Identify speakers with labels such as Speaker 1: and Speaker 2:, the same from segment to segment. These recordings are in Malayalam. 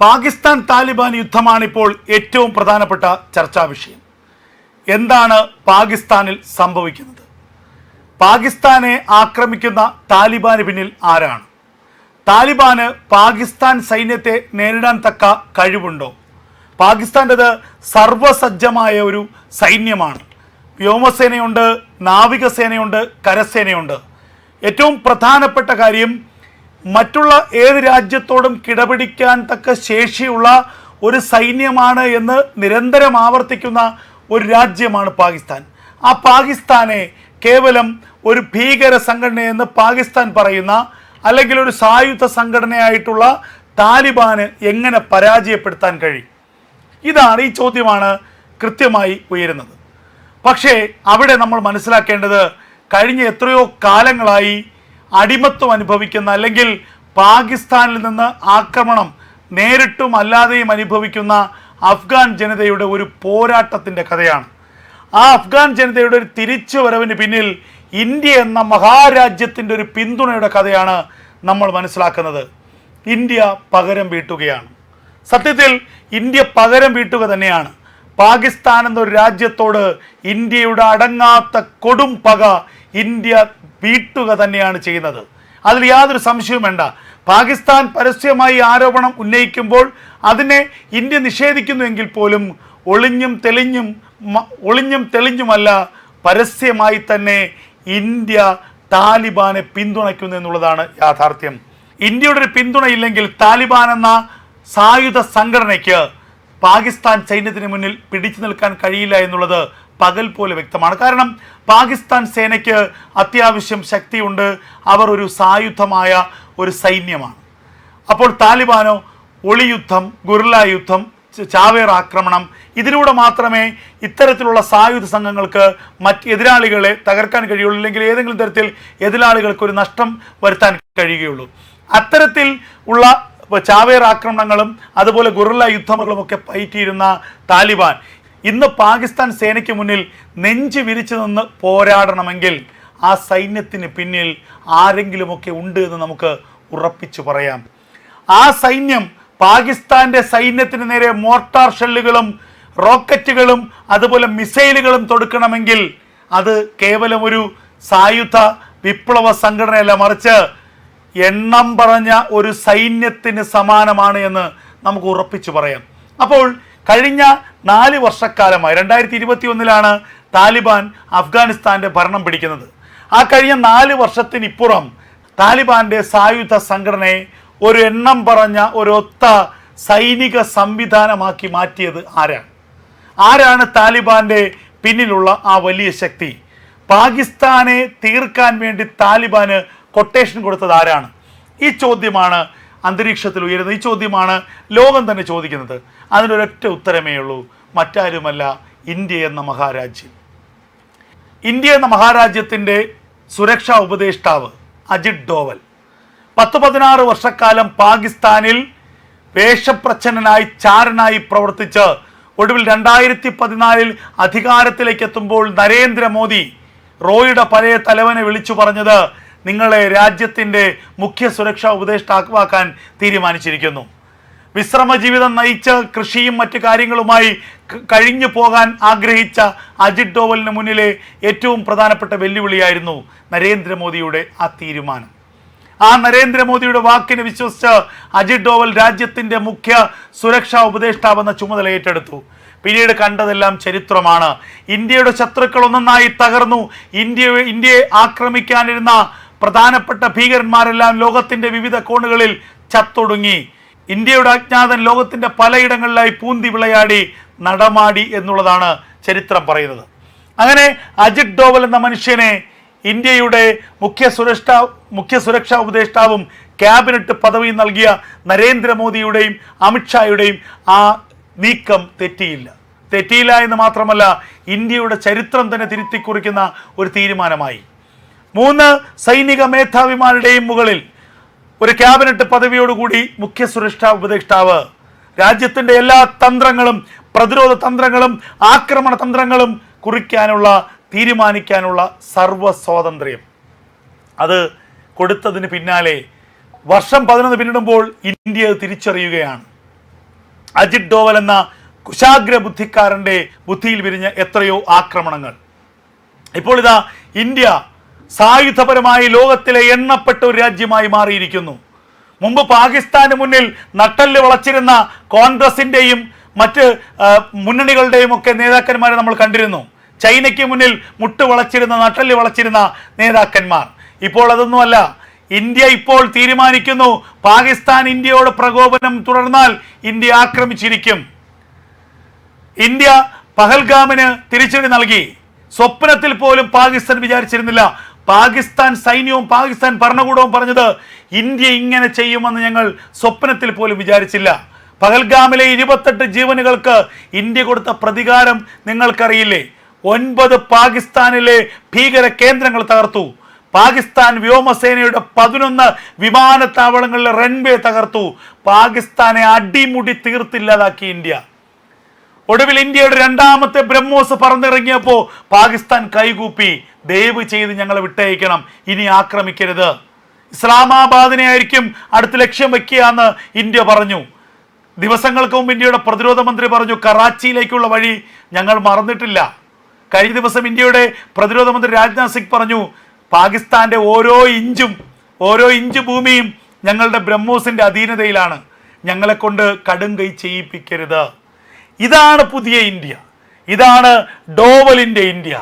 Speaker 1: പാകിസ്ഥാൻ താലിബാൻ യുദ്ധമാണ് ഇപ്പോൾ ഏറ്റവും പ്രധാനപ്പെട്ട ചർച്ചാ വിഷയം. എന്താണ് പാകിസ്ഥാനിൽ സംഭവിക്കുന്നത്? പാകിസ്ഥാനെ ആക്രമിക്കുന്ന താലിബാന് പിന്നിൽ ആരാണ്? താലിബാന് പാകിസ്ഥാൻ സൈന്യത്തെ നേരിടാൻ തക്ക കഴിവുണ്ടോ? പാകിസ്ഥാന്റെത് സർവസജ്ജമായ ഒരു സൈന്യമാണ്. വ്യോമസേനയുണ്ട് നാവികസേനയുണ്ട് കരസേനയുണ്ട്. ഏറ്റവും പ്രധാനപ്പെട്ട കാര്യം മറ്റുള്ള ഏത് രാജ്യത്തോടും കിടപിടിക്കാൻ തക്ക ശേഷിയുള്ള ഒരു സൈന്യമാണ് എന്ന് നിരന്തരം ആവർത്തിക്കുന്ന ഒരു രാജ്യമാണ് പാകിസ്ഥാൻ. ആ പാകിസ്ഥാനെ കേവലം ഒരു ഭീകര സംഘടനയെന്ന് പാകിസ്ഥാൻ പറയുന്ന അല്ലെങ്കിൽ ഒരു സായുധ സംഘടനയായിട്ടുള്ള താലിബാന് എങ്ങനെ പരാജയപ്പെടുത്താൻ കഴിയും? ഇതാണ് ഈ ചോദ്യമാണ് കൃത്യമായി ഉയരുന്നത്. പക്ഷേ അവിടെ നമ്മൾ മനസ്സിലാക്കേണ്ടത് കഴിഞ്ഞ എത്രയോ കാലങ്ങളായി അടിമത്വം അനുഭവിക്കുന്ന അല്ലെങ്കിൽ പാകിസ്ഥാനിൽ നിന്ന് ആക്രമണം നേരിട്ടും അല്ലാതെയും അനുഭവിക്കുന്ന അഫ്ഗാൻ ജനതയുടെ ഒരു പോരാട്ടത്തിന്റെ കഥയാണ്. ആ അഫ്ഗാൻ ജനതയുടെ ഒരു തിരിച്ചുവരവിന് പിന്നിൽ ഇന്ത്യ എന്ന മഹാരാജ്യത്തിന്റെ ഒരു പിന്തുണയുടെ കഥയാണ് നമ്മൾ മനസ്സിലാക്കുന്നത്. ഇന്ത്യ പകരം വീട്ടുകയാണ്. സത്യത്തിൽ ഇന്ത്യ പകരം വീട്ടുക തന്നെയാണ്. പാകിസ്ഥാൻ എന്നൊരു രാജ്യത്തോട് ഇന്ത്യയുടെ അടങ്ങാത്ത കൊടും പക ഇന്ത്യ വീട്ടുക തന്നെയാണ് ചെയ്യുന്നത്. അതിൽ യാതൊരു സംശയവും വേണ്ട. പാകിസ്ഥാൻ പരസ്യമായി ആരോപണം ഉന്നയിക്കുമ്പോൾ അതിനെ ഇന്ത്യ നിഷേധിക്കുന്നുവെങ്കിൽ പോലും ഒളിഞ്ഞും തെളിഞ്ഞും ഒളിഞ്ഞും തെളിഞ്ഞുമല്ല പരസ്യമായി തന്നെ ഇന്ത്യ താലിബാനെ പിന്തുണയ്ക്കുന്നു എന്നുള്ളതാണ് യാഥാർത്ഥ്യം. ഇന്ത്യയുടെ ഒരു പിന്തുണയില്ലെങ്കിൽ താലിബാൻ എന്ന സായുധ സംഘടനയ്ക്ക് പാകിസ്ഥാൻ സൈന്യത്തിന് മുന്നിൽ പിടിച്ചു നിൽക്കാൻ കഴിയില്ല എന്നുള്ളത് പകൽ പോലെ വ്യക്തമാണ്. കാരണം പാകിസ്ഥാൻ സേനയ്ക്ക് അത്യാവശ്യം ശക്തിയുണ്ട്. അവർ ഒരു സായുധമായ ഒരു സൈന്യമാണ്. അപ്പോൾ താലിബാനോ ഒളിയുദ്ധം ഗുർല യുദ്ധം ചാവേർ ആക്രമണം ഇതിലൂടെ മാത്രമേ ഇത്തരത്തിലുള്ള സായുധ സംഘങ്ങൾക്ക് മറ്റ് എതിരാളികളെ തകർക്കാൻ കഴിയുള്ളൂ. അല്ലെങ്കിൽ ഏതെങ്കിലും തരത്തിൽ എതിരാളികൾക്ക് ഒരു നഷ്ടം വരുത്താൻ കഴിയുകയുള്ളൂ. അത്തരത്തിൽ ഉള്ള ചാവേർ ആക്രമണങ്ങളും അതുപോലെ ഗുറില്ല യുദ്ധങ്ങളും ഒക്കെ പയറ്റിയിരുന്ന താലിബാൻ. ഇന്ന് പാകിസ്ഥാൻ സേനയ്ക്ക് മുന്നിൽ നെഞ്ച് വിരിച്ചു നിന്ന് പോരാടണമെങ്കിൽ ആ സൈന്യത്തിന് പിന്നിൽ ആരെങ്കിലുമൊക്കെ ഉണ്ട് എന്ന് നമുക്ക് ഉറപ്പിച്ചു പറയാം. ആ സൈന്യം പാകിസ്ഥാന്റെ സൈന്യത്തിന് നേരെ മോർട്ടാർ ഷെല്ലുകളും റോക്കറ്റുകളും അതുപോലെ മിസൈലുകളും തൊടുക്കണമെങ്കിൽ അത് കേവലം ഒരു സായുധ വിപ്ലവ സംഘടനയല്ല മറിച്ച് എണ്ണം പറഞ്ഞ ഒരു സൈന്യത്തിന് സമാനമാണ് എന്ന് നമുക്ക് ഉറപ്പിച്ചു പറയാം. അപ്പോൾ കഴിഞ്ഞ നാല് വർഷക്കാലമായി രണ്ടായിരത്തി ഇരുപത്തി ഒന്നിലാണ് താലിബാൻ അഫ്ഗാനിസ്ഥാന്റെ ഭരണം പിടിക്കുന്നത്. ആ കഴിഞ്ഞ നാല് വർഷത്തിനിപ്പുറം താലിബാന്റെ സായുധ സംഘടനയെ ഒരു എണ്ണം പറഞ്ഞ ഒരൊത്ത സൈനിക സംവിധാനമാക്കി മാറ്റിയത് ആരാണ്? ആരാണ് താലിബാന്റെ പിന്നിലുള്ള ആ വലിയ ശക്തി? പാകിസ്ഥാനെ തീർക്കാൻ വേണ്ടി താലിബാന് കൊട്ടേഷൻ കൊടുത്തത് ആരാണ്? ഈ ചോദ്യമാണ് അന്തരീക്ഷത്തിൽ ഉയരുന്നത്. ഈ ചോദ്യമാണ് ലോകം തന്നെ ചോദിക്കുന്നത്. അതിനൊരൊറ്റ ഉത്തരമേ ഉള്ളൂ. മറ്റാരുമല്ല ഇന്ത്യ എന്ന മഹാരാജ്യം. ഇന്ത്യ എന്ന മഹാരാജ്യത്തിന്റെ സുരക്ഷാ ഉപദേഷ്ടാവ് അജിത് ഡോവൽ. പത്ത് പതിനാറ് വർഷക്കാലം പാകിസ്ഥാനിൽ വേഷപ്രച്ഛന്നനായി ചാരനായി പ്രവർത്തിച്ച് ഒടുവിൽ രണ്ടായിരത്തി പതിനാലിൽ അധികാരത്തിലേക്ക് എത്തുമ്പോൾ നരേന്ദ്രമോദി റോയുടെ പഴയ തലവനെ വിളിച്ചു പറഞ്ഞത് നിങ്ങളെ രാജ്യത്തിന്റെ മുഖ്യ സുരക്ഷാ ഉപദേഷ്ടാക്കുവാക്കാൻ തീരുമാനിച്ചിരിക്കുന്നു. വിശ്രമ ജീവിതം നയിച്ച കൃഷിയും മറ്റു കാര്യങ്ങളുമായി കഴിഞ്ഞു പോകാൻ ആഗ്രഹിച്ച അജിത് ഡോവലിന് മുന്നിലെ ഏറ്റവും പ്രധാനപ്പെട്ട വെല്ലുവിളിയായിരുന്നു നരേന്ദ്രമോദിയുടെ ആ തീരുമാനം. ആ നരേന്ദ്രമോദിയുടെ വാക്കിനെ വിശ്വസിച്ച് അജിത് ഡോവൽ രാജ്യത്തിന്റെ മുഖ്യ സുരക്ഷാ ഉപദേഷ്ടാവെന്ന ചുമതല ഏറ്റെടുത്തു. പിന്നീട് കണ്ടതെല്ലാം ചരിത്രമാണ്. ഇന്ത്യയുടെ ശത്രുക്കൾ ഒന്നൊന്നായി തകർന്നു. ഇന്ത്യ ഇന്ത്യയെ ആക്രമിക്കാനിരുന്ന പ്രധാനപ്പെട്ട ഭീകരന്മാരെല്ലാം ലോകത്തിന്റെ വിവിധ കോണുകളിൽ ചത്തൊടുങ്ങി. ഇന്ത്യയുടെ അജ്ഞാതൻ ലോകത്തിന്റെ പലയിടങ്ങളിലായി പൂന്തി വിളയാടി നടമാടി എന്നുള്ളതാണ് ചരിത്രം പറയുന്നത്. അങ്ങനെ അജിത് ഡോവൽ എന്ന മനുഷ്യനെ ഇന്ത്യയുടെ മുഖ്യ സുരക്ഷാ മുഖ്യ സുരക്ഷാ ഉപദേഷ്ടാവും ക്യാബിനറ്റ് പദവിയും നൽകിയ നരേന്ദ്രമോദിയുടെയും അമിത്ഷായുടെയും ആ നീക്കം തെറ്റിയില്ല. തെറ്റിയില്ല എന്ന് മാത്രമല്ല ഇന്ത്യയുടെ ചരിത്രം തന്നെ തിരുത്തിക്കുറിക്കുന്ന ഒരു തീരുമാനമായി. മൂന്ന് സൈനിക മേധാവിമാരുടെയും മുകളിൽ ഒരു ക്യാബിനറ്റ് പദവിയോടുകൂടി മുഖ്യ സുരക്ഷാ ഉപദേഷ്ടാവ്. രാജ്യത്തിന്റെ എല്ലാ തന്ത്രങ്ങളും പ്രതിരോധ തന്ത്രങ്ങളും ആക്രമണ തന്ത്രങ്ങളും കുറിക്കാനുള്ള തീരുമാനിക്കാനുള്ള സർവ സ്വാതന്ത്ര്യം അത് കൊടുത്തതിന് പിന്നാലെ വർഷം പതിനൊന്ന് പിന്നിടുമ്പോൾ ഇന്ത്യ തിരിച്ചറിയുകയാണ്. അജിത് ഡോവൽ എന്ന കുശാഗ്ര ബുദ്ധിക്കാരന്റെ ബുദ്ധിയിൽ വിരിഞ്ഞ എത്രയോ ആക്രമണങ്ങൾ. ഇപ്പോൾ ഇതാ ഇന്ത്യ സായുധപരമായി ലോകത്തിലെ എണ്ണപ്പെട്ട ഒരു രാജ്യമായി മാറിയിരിക്കുന്നു. മുമ്പ് പാകിസ്ഥാന് മുന്നിൽ നട്ടൽ വളച്ചിരുന്ന കോൺഗ്രസിന്റെയും മറ്റ് മുന്നണികളുടെയും ഒക്കെ നേതാക്കന്മാരെ നമ്മൾ കണ്ടിരുന്നു. ചൈനയ്ക്ക് മുന്നിൽ മുട്ട് വളച്ചിരുന്ന നട്ടൽ വളച്ചിരുന്ന നേതാക്കന്മാർ. ഇപ്പോൾ അതൊന്നുമല്ല. ഇന്ത്യ ഇപ്പോൾ തീരുമാനിക്കുന്നു പാകിസ്ഥാൻ ഇന്ത്യയോട് പ്രകോപനം തുടർന്നാൽ ഇന്ത്യ ആക്രമിച്ചിരിക്കും. ഇന്ത്യ പഹൽഗാമിന് തിരിച്ചടി നൽകി. സ്വപ്നത്തിൽ പോലും പാകിസ്ഥാൻ വിചാരിച്ചിരുന്നില്ല. പാകിസ്ഥാൻ സൈന്യവും പാകിസ്ഥാൻ ഭരണകൂടവും പറഞ്ഞത് ഇന്ത്യ ഇങ്ങനെ ചെയ്യുമെന്ന് ഞങ്ങൾ സ്വപ്നത്തിൽ പോലും വിചാരിച്ചില്ല. പഹൽഗാമിലെ ഇരുപത്തെട്ട് ജീവനുകൾക്ക് ഇന്ത്യ കൊടുത്ത പ്രതികാരം നിങ്ങൾക്കറിയില്ലേ? ഒൻപത് പാകിസ്ഥാനിലെ ഭീകര കേന്ദ്രങ്ങൾ തകർത്തു. പാകിസ്ഥാൻ വ്യോമസേനയുടെ പതിനൊന്ന് വിമാനത്താവളങ്ങളിലെ റൺവേ തകർത്തു. പാകിസ്ഥാനെ അടിമുടി തീർത്തില്ലാതാക്കി ഇന്ത്യ. ഒടുവിൽ ഇന്ത്യയുടെ രണ്ടാമത്തെ ബ്രഹ്മോസ് പറന്നിറങ്ങിയപ്പോ പാകിസ്ഥാൻ കൈകൂപ്പി ദയവ് ചെയ്ത് ഞങ്ങളെ വിട്ടയക്കണം ഇനി ആക്രമിക്കരുത്. ഇസ്ലാമാബാദിനെ ആയിരിക്കും അടുത്ത ലക്ഷ്യം വെക്കുക എന്ന് ഇന്ത്യ പറഞ്ഞു. ദിവസങ്ങൾക്ക് മുമ്പ് ഇന്ത്യയുടെ പ്രതിരോധ മന്ത്രി പറഞ്ഞു കറാച്ചിയിലേക്കുള്ള വഴി ഞങ്ങൾ മറന്നിട്ടില്ല. കഴിഞ്ഞ ദിവസം ഇന്ത്യയുടെ പ്രതിരോധ മന്ത്രി രാജ്നാഥ് സിംഗ് പറഞ്ഞു പാകിസ്ഥാന്റെ ഓരോ ഇഞ്ചും ഓരോ ഇഞ്ച് ഭൂമിയും ഞങ്ങളുടെ ബ്രഹ്മോസിന്റെ അധീനതയിലാണ്. ഞങ്ങളെ കൊണ്ട് കടും കൈ ചെയ്യിപ്പിക്കരുത്. ഇതാണ് പുതിയ ഇന്ത്യ. ഇതാണ് ഡോവലിന്റെ ഇന്ത്യ.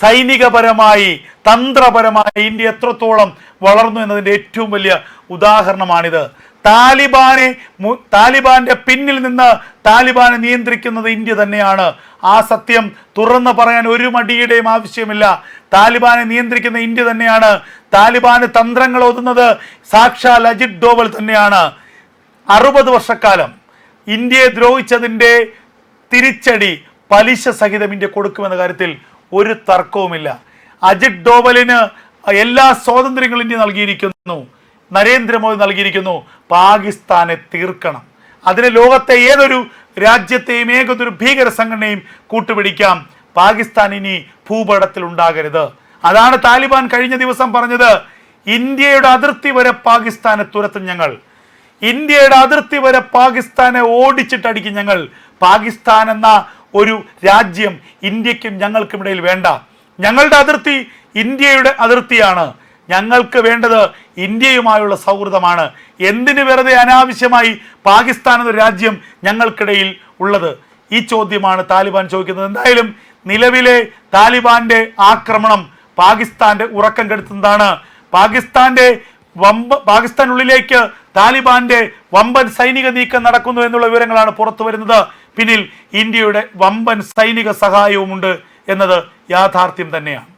Speaker 1: സൈനികപരമായി തന്ത്രപരമായി ഇന്ത്യ എത്രത്തോളം വളർന്നു എന്നതിന്റെ ഏറ്റവും വലിയ ഉദാഹരണമാണിത്. താലിബാനെ താലിബാന്റെ പിന്നിൽ നിന്ന് താലിബാനെ നിയന്ത്രിക്കുന്നത് ഇന്ത്യ തന്നെയാണ്. ആ സത്യം തുറന്നു പറയാൻ ഒരു മടിയുടെയും ആവശ്യമില്ല. താലിബാനെ നിയന്ത്രിക്കുന്ന ഇന്ത്യ തന്നെയാണ്. താലിബാന് തന്ത്രങ്ങൾ ഒതുന്നത് സാക്ഷാൽ അജിത് ഡോവൽ തന്നെയാണ്. അറുപത് വർഷക്കാലം ഇന്ത്യയെ ദ്രോഹിച്ചതിന്റെ തിരിച്ചടി പലിശ സഹിതം ഇന്ത്യ കൊടുക്കുമെന്ന കാര്യത്തിൽ ഒരു തർക്കവുമില്ല. അജിത് ഡോവലിന് എല്ലാ സ്വാതന്ത്ര്യങ്ങളും ഇന്ത്യ നൽകിയിരിക്കുന്നു. നരേന്ദ്രമോദി നൽകിയിരിക്കുന്നു. പാകിസ്ഥാനെ തീർക്കണം. അതിന് ലോകത്തെ ഏതൊരു രാജ്യത്തെയും ഏതൊരു ഭീകര സംഘടനയും കൂട്ടുപിടിക്കാം. പാകിസ്ഥാൻ ഇനി ഭൂപടത്തിൽ ഉണ്ടാകരുത്. അതാണ് താലിബാൻ കഴിഞ്ഞ ദിവസം പറഞ്ഞത്. ഇന്ത്യയുടെ അതിർത്തി വരെ പാകിസ്ഥാനെ തുരത്തും ഞങ്ങൾ. ഇന്ത്യയുടെ അതിർത്തി വരെ പാകിസ്ഥാനെ ഓടിച്ചിട്ടടിക്കും ഞങ്ങൾ. പാകിസ്ഥാൻ എന്ന ഒരു രാജ്യം ഇന്ത്യക്കും ഞങ്ങൾക്കും ഇടയിൽ വേണ്ട. ഞങ്ങളുടെ അതിർത്തി ഇന്ത്യയുടെ അതിർത്തിയാണ്. ഞങ്ങൾക്ക് വേണ്ടത് ഇന്ത്യയുമായുള്ള സൗഹൃദമാണ്. എന്തിന് വെറുതെ അനാവശ്യമായി പാകിസ്ഥാൻ എന്ന രാജ്യം ഞങ്ങൾക്കിടയിൽ ഉള്ളത്? ഈ ചോദ്യമാണ് താലിബാൻ ചോദിക്കുന്നത്. എന്തായാലും നിലവിലെ താലിബാന്റെ ആക്രമണം പാകിസ്ഥാന്റെ ഉറക്കം കെടുത്തുന്നതാണ്. പാകിസ്ഥാന്റെ വമ്പ പാകിസ്ഥാനുള്ളിലേക്ക് താലിബാന്റെ വമ്പൻ സൈനിക നീക്കം നടക്കുന്നു എന്നുള്ള വിവരങ്ങളാണ് പുറത്തു വരുന്നത്. പിന്നിൽ ഇന്ത്യയുടെ വമ്പൻ സൈനിക സഹായവുമുണ്ട് എന്നത് യാഥാർത്ഥ്യം തന്നെയാണ്.